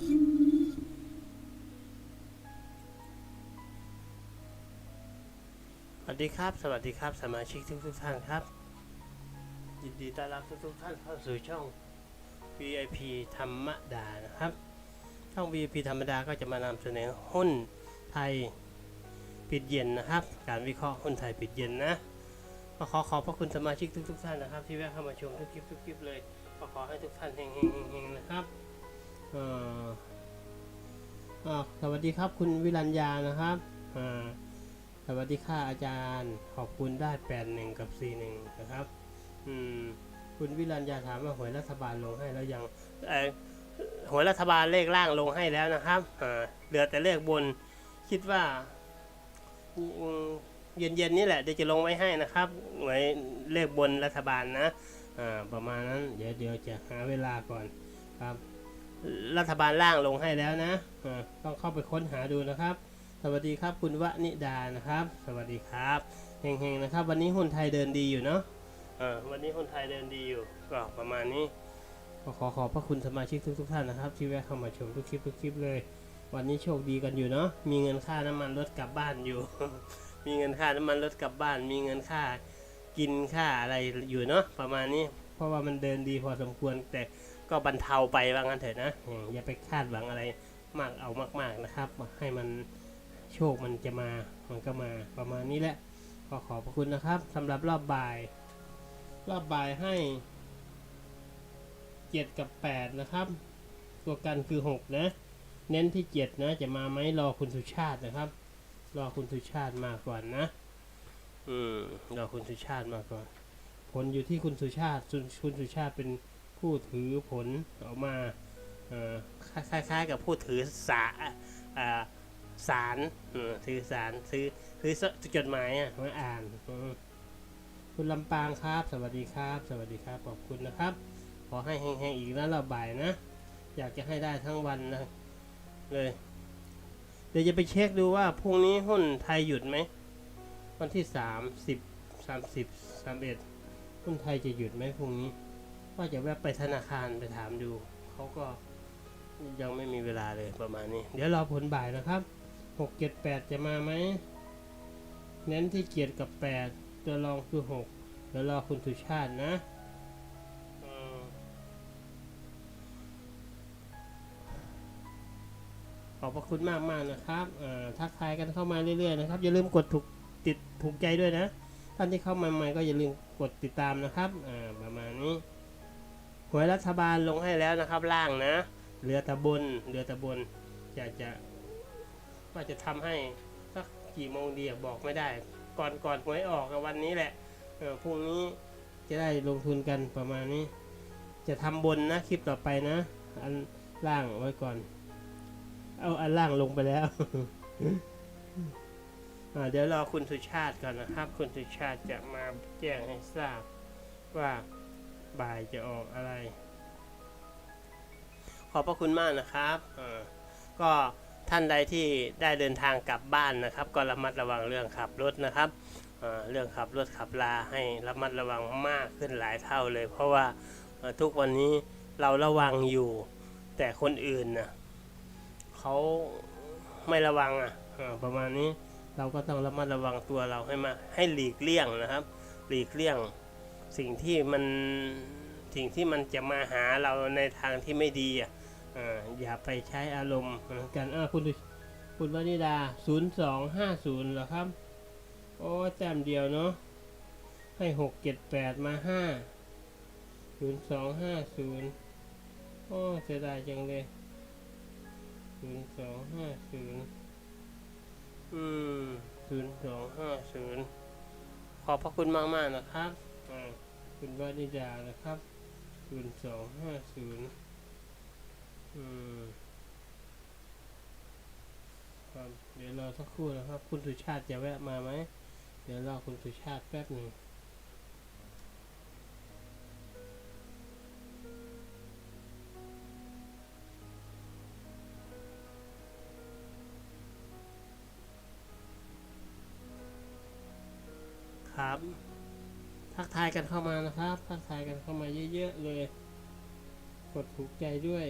สวัสดีครับ สวัสดีครับ สมาชิกทุกทุกท่านครับ ยินดีต้อนรับทุกทุกท่านเข้าสู่ช่อง VIP ธรรมดานะครับ ช่อง VIP ธรรมดาก็จะมานำเสนอหุ้นไทยปิดเย็นนะครับ การวิเคราะห์หุ้นไทยปิดเย็นนะก็ขอขอบพระคุณสมาชิกทุกทุกๆท่านนะครับ ที่แวะเข้ามาชมทุกคลิปทุกคลิปเลย ก็ขอให้ทุกท่านเฮงเฮงเฮงนะครับ อ่ออ่าสวัสดีครับคุณวิรัญญานะครับอ่าสวัสดีค่ะอาจารย์ ขอบคุณได้แปดหนึ่งกับสี่หนึ่งนะครับ อืม คุณวิรัญญาถามว่าหวยรัฐบาลลงให้แล้วยังเออหวยรัฐบาลเลขล่างลงให้แล้วนะครับอ่าเหลือแต่เลขบน คิดว่าเย็นๆนี้แหละเดี๋ยวจะลงไว้ให้นะครับหวยเลขบนรัฐบาลนะอ่าประมาณนั้น เดี๋ยวเดี๋ยวจะหาเวลาก่อนครับ รัฐบาลล่างลงให้แล้วนะอ่าต้องเข้าไปค้นหาดูนะครับ สวัสดีครับคุณวนิดานะครับ สวัสดีครับเฮงๆนะครับ วันนี้หุ้นไทยเดินดีอยู่เนาะเออวันนี้หุ้นไทยเดินดีอยู่ก็ประมาณนี้ก็ขอขอบพระคุณสมาชิกทุกๆท่านนะครับ ที่แวะเข้ามาชมทุกคลิปทุกคลิปเลย วันนี้โชคดีกันอยู่เนาะมีเงินค่าน้ำมันรถกลับบ้านอยู่ มีเงินค่าน้ำมันรถกลับบ้าน มีเงินค่ากินค่าอะไรอยู่เนาะประมาณนี้ เพราะว่ามันเดินดีพอสมควรแต่ ก็บรรเทาไปว่างั้นเถอะนะอืมอย่าไปคาดหวังอะไรมากเอามาก ๆนะครับ ให้มันโชคมันจะมามันก็มาประมาณนี้แหละขอขอบพระคุณนะครับสำหรับรอบบ่าย รอบบ่ายให้เจ็ดกับแปดนะครับ ตัวกันคือหกนะ เน้นที่เจ็ดนะ จะมาไหมรอคุณสุชาตินะครับ รอคุณสุชาติมาก่อนนะอืมรอคุณสุชาติมาก่อน ผลอยู่ที่คุณสุชาติคุณคุณสุชาติเป็น ผู้ถือผลออกมาคล้ายๆกับผู้ถือสาสารถือสารซื้อซื้อจดหมายอะมาอ่านคุณลำปางครับ สวัสดีครับ สวัสดีครับขอบคุณนะครับ ขอให้แห้งๆอีกนะเราบ่ายนะ อยากจะให้ได้ทั้งวันนะเลยเดี๋ยวจะไปเช็คดูว่าพรุ่งนี้หุ้นไทยหยุดไหมวันที่สามสิบสามสิบสามเอ็ดหุ้นไทยจะหยุดไหมพรุ่งนี้ ว่าจะแวะไปธนาคารไปถามดูเขาก็ยังไม่มีเวลาเลยประมาณนี้ เดี๋ยวรอผลบ่ายนะครับหกเจ็ดแปดจะมาไหมเน้นที่เกียรติกับแปดตัวรองคือหกเดี๋ยวรอคุณสุชาตินะขอบพระคุณมากมากๆนะครับอ่าทักทายกันเข้ามาเรื่อยๆนะครับ อย่าลืมกดถูกติดถูกใจด้วยนะ ท่านที่เข้ามาใหม่ก็อย่าลืมกดติดตามนะครับอ่าประมาณนี้ หวยรัฐบาลลงให้แล้วนะครับล่างนะเรือตะบนเรือตะบนจะจะว่าจะทำให้สักกี่โมงดีบอกไม่ได้ ก่อนก่อนหวยออกกับวันนี้แหละเออพรุ่งนี้จะได้ลงทุนกันประมาณนี้ จะทำบนนะคลิปต่อไปนะ อันล่างไว้ก่อน เอาอันล่างลงไปแล้วเดี๋ยวรอคุณสุชาติก่อนนะครับ คุณสุชาติจะมาแจ้งให้ทราบว่า บ่ายจะออกอะไร ขอบพระคุณมากนะครับอ่าก็ท่านใดที่ได้เดินทางกลับบ้านนะครับ ก็ระมัดระวังเรื่องขับรถนะครับเอ่อเรื่องขับรถขับลาให้ระมัดระวังมากขึ้นหลายเท่าเลย เพราะว่าเอ่อทุกวันนี้เราระวังอยู่ แต่คนอื่นนะเขาไม่ระวังอะเออประมาณนี้เราก็ต้องระมัดระวังตัวเราให้มาให้หลีกเลี่ยงนะครับ หลีกเลี่ยง สิ่งที่มันสิ่งที่มันจะมาหาเราในทางที่ไม่ดีอะอ่าอย่าไปใช้อารมณ์เหมือนกันอ่าคุณคุณวนิดา 0250เหรอครับ โอ้แต้มเดียวเนาะให้ 678 มา 5 0250 โอ้เสียดายจังเลย 0250 อืม 0250 ขอบพระคุณมากมากๆนะครับ อ่าคุณวานิดานะครับศูนย์สอืมครับเดี๋ยวรอสักครู่นะครับ คุณสุชาติจะแวะมาไหม เดี๋ยวรอคุณสุชาติแป๊บหนึ่ง ทักทายกันเข้ามานะครับ ทักทายกันเข้ามาเยอะๆเลย กดถูกใจด้วย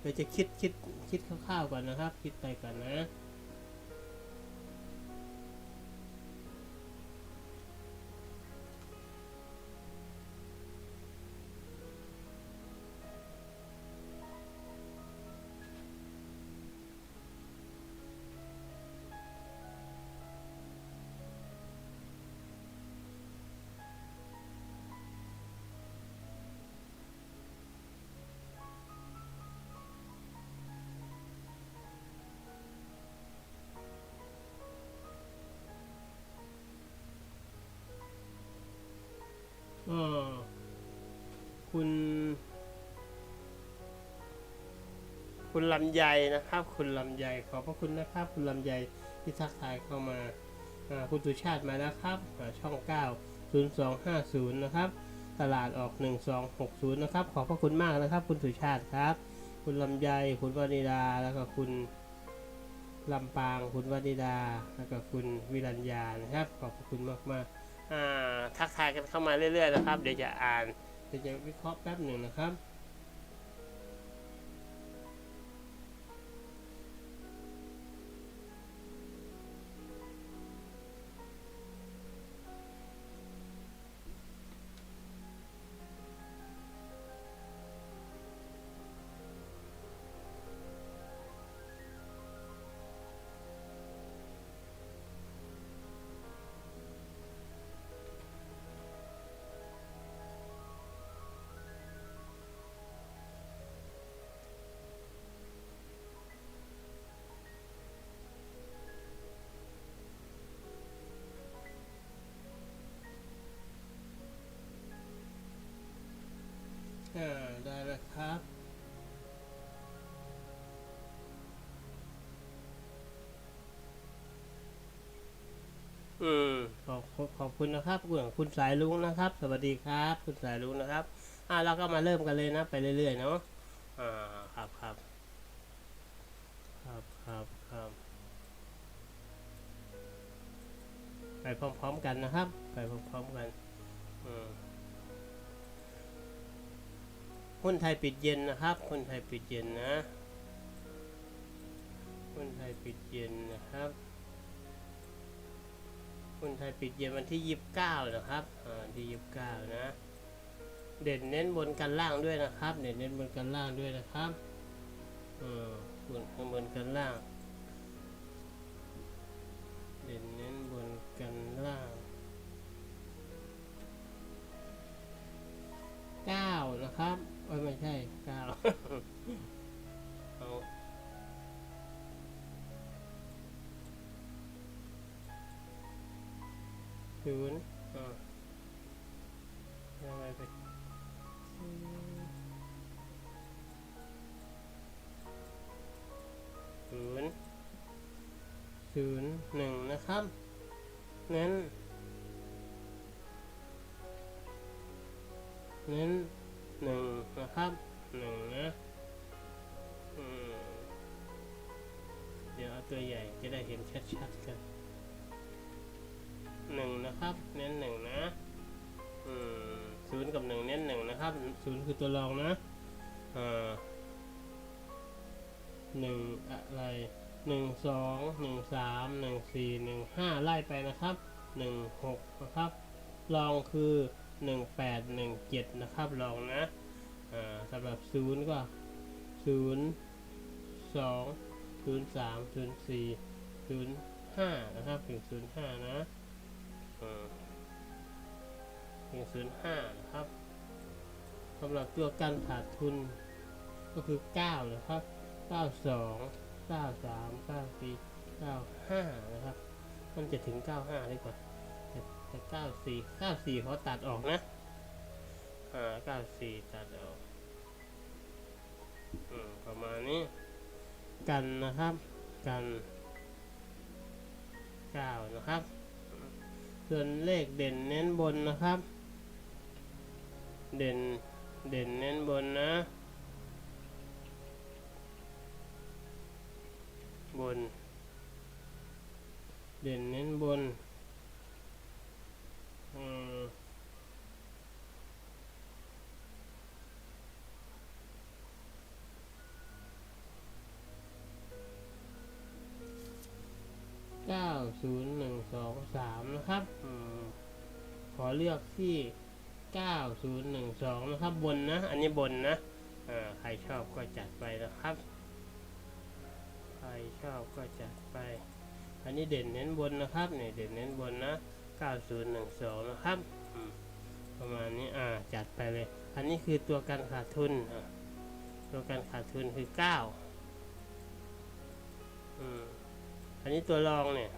เราจะคิดคิดคิดคร่าวๆก่อนนะครับ คิดไปก่อนนะ คุณลำไยนะครับ คุณลำไยขอบพระคุณนะครับ คุณลำไยที่ทักทายเข้ามาคุณสุชาติมาแล้วครับอ่าช่อง 9 0250 นะครับ ตลาดออก 1260 นะครับ ขอบพระคุณมากนะครับ คุณสุชาติครับ คุณลำไยคุณวานิดาแล้วก็คุณลำปางคุณวานิดา แล้วก็คุณวิรัญญานะครับ ขอบพระคุณมากมากทักทายกันเข้ามาเรื่อยๆนะครับ เดี๋ยวจะอ่านเดี๋ยวจะวิเคราะห์แป๊บหนึ่งนะครับ อ่าได้แล้วครับอืมขอบขอบขอบคุณนะครับคุณคุณสายลุงนะครับ สวัสดีครับ คุณสายลุงนะครับ อ่าเราก็มาเริ่มกันเลยนะ ไปเรื่อยๆเนาะอ่าครับครับครับครับครับไปพร้อมๆกันนะครับ ไปพร้อมๆกัน อืม หุ้นไทยปิดเย็นนะครับหุ้นไทยปิดเย็นนะหุ้นไทยปิดเย็นนะครับหุ้นไทยปิดเย็นวันที่ยี่สิบเก้านะครับอ่าที่ยี่สิบเก้านะ เด่นเน้นบนกันล่างด้วยนะครับ เด่นเน้นบนกันล่างด้วยนะครับอืมบนบนกันล่าง ศูนย์อ่าอะไรไปศูนย์ศูนย์หนึ่งนะครับเน้นเน้นหนึ่งนะครับหนึ่งนะอืมเดี๋ยวเอาตัวใหญ่จะได้เห็นชัดๆกัน หนึ่งนะครับ เน้นหนึ่งนะอืมศูนย์กับหนึ่งเน้นหนึ่งนะครับศูนย์คือตัวรองนะอ่าหนึ่งอะไรหนึ่งสองหนึ่งสามหนึ่งสี่หนึ่งห้าไล่ไปนะครับหนึ่งหกนะครับรองคือหนึ่งแปดหนึ่งเจ็ดนะครับลองนะอ่าสำหรับศูนย์ก็ศูนย์สองศูนย์สามศูนย์สี่ศูนย์ห้านะครับถึงศูนย์ห้านะ อ่าถึงศูนย์ห้านะครับสำหรับตัวการขาดทุนก็คือเก้านะครับเก้าสองเก้าสามเก้าสี่เก้าห้านะครับ มันจะถึงเก้าห้าดีกว่าแต่แต่เก้าสี่เก้าสี่เขาตัดออกนะอ่าเก้าสี่ตัดออกอืมประมาณนี้ กันนะครับ กันเก้านะครับ ส่วนเลขเด่นเน้นบนนะครับ เด่นเด่นเน้นบนนะ บน เด่นเน้นบนอืม อเลือกที่ 9012 นะครับบนนะ อันนี้บนนะอ่าใครชอบก็จัดไปนะครับ ใครชอบก็จัดไป อันนี้เด่นเน้นบนนะครับเนี่ยเด่นเน้นบนนะ 9012 นะครับ ประมาณนี้ อ่า จัดไปเลย อันนี้คือตัวการขาดทุน ตัวการขาดทุนคือ 9 อืม อันนี้ตัวรองเนี่ย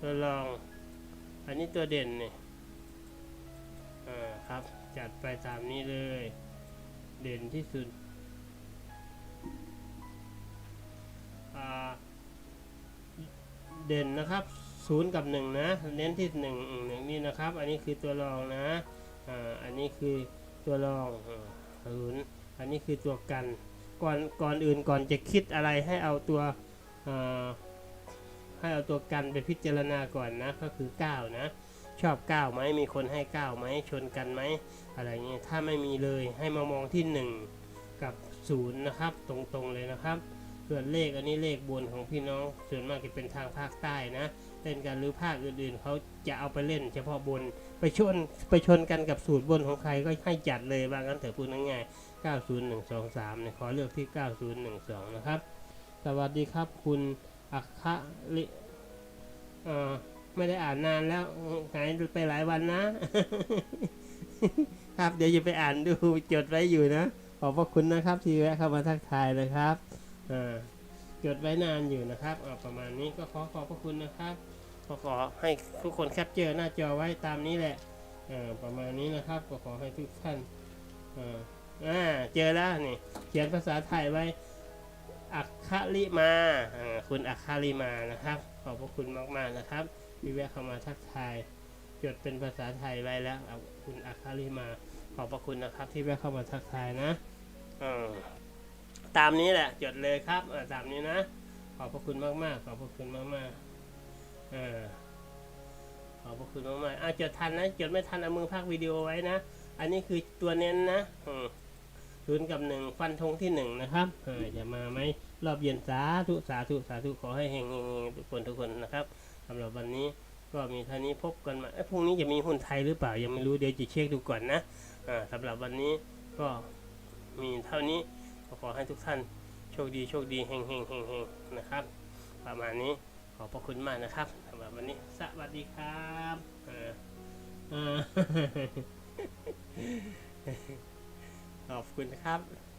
ตัวรอง อันนี้ตัวเด่นเนี่ยอ่าครับจัดไปตามนี้เลย เด่นที่สุดอ่าเด่นนะครับศูนย์กับหนึ่งนะเน้นที่หนึ่งหนึ่งนี่นะครับ อันนี้คือตัวรองนะอ่าอันนี้คือตัวรองศูนย์อันนี้คือตัวกันก่อนก่อนอื่นก่อนจะคิดอะไรให้เอาตัวอ่า ให้เอาตัวกันไปพิจารณาก่อนนะก็คือ 9 นะ ชอบ 9ไหมมีคนให้ 9ไหมชนกันไหมอะไรเงี้ยถ้าไม่มีเลยให้มามองที่ 1 กับ 0 นะครับ ตรงๆเลยนะครับส่วนเลขอันนี้เลขบนของพี่น้องส่วนมากจะเป็นทางภาคใต้นะเล่นกันหรือภาคอื่นๆเขาจะเอาไปเล่น เฉพาะบนไปชนไปชนกันกับสูตรบนของใครก็ให้จัดเลยว่างั้นเถอะพูดง่ายๆ 90123เนี่ยขอเลือกที่ 9012 นะครับ สวัสดีครับคุณ อัคคะลิเอ่อไม่ได้อ่านนานแล้วหายไปหลายวันนะ ครับเดี๋ยวจะไปอ่านดูจดไว้อยู่นะ ขอบพระคุณนะครับ ที่แวะเข้ามาทักทายนะครับอ่าจดไว้นานอยู่นะครับอ่าประมาณนี้ก็ขอขอบพระคุณนะครับขอขอให้ทุกคนแคปเจอร์หน้าจอไว้ตามนี้แหละอ่าประมาณนี้นะครับ ก็ขอให้ทุกท่านอ่าเจอแล้วนี่เขียนภาษาไทยไว้ อัคคลิมาคุณอัคคลิมานะครับ ขอบพระคุณมากๆนะครับที่แวะเข้ามาทักทายจดเป็นภาษาไทยไว้แล้วเอาคุณอัคคลิมา ขอบพระคุณนะครับ ที่แวะเข้ามาทักทายนะตามนี้แหละจดเลยครับตามนี้นะ ขอบพระคุณมากๆ ขอบพระคุณมากๆอ่าขอบพระคุณมากๆอ่าจดทันนะจดไม่ทันเอามือพักวิดีโอไว้นะ อันนี้คือตัวเน้นนะอืม ศูนย์กับหนึ่งฟันธงที่หนึ่งนะครับเออจะมาไหมรอบเย็นสาธุสาธุสาธุขอให้เฮงๆทุกคนทุกคนนะครับสำหรับวันนี้ก็มีเท่านี้พบกันใหมาเอ้ยพรุ่งนี้จะมีหุ้นไทยหรือเปล่ายังไม่รู้เดี๋ยวจะเช็คดูก่อนนะสำหรับวันนี้ก็มีเท่านี้ขอให้ทุกท่านโชคดีโชคดีเฮงเฮงเฮงเฮงนะครับ ประมาณนี้ขอบพระคุณมากนะครับสำหรับวันนี้สวัสดีครับเออ ขอบคุณครับ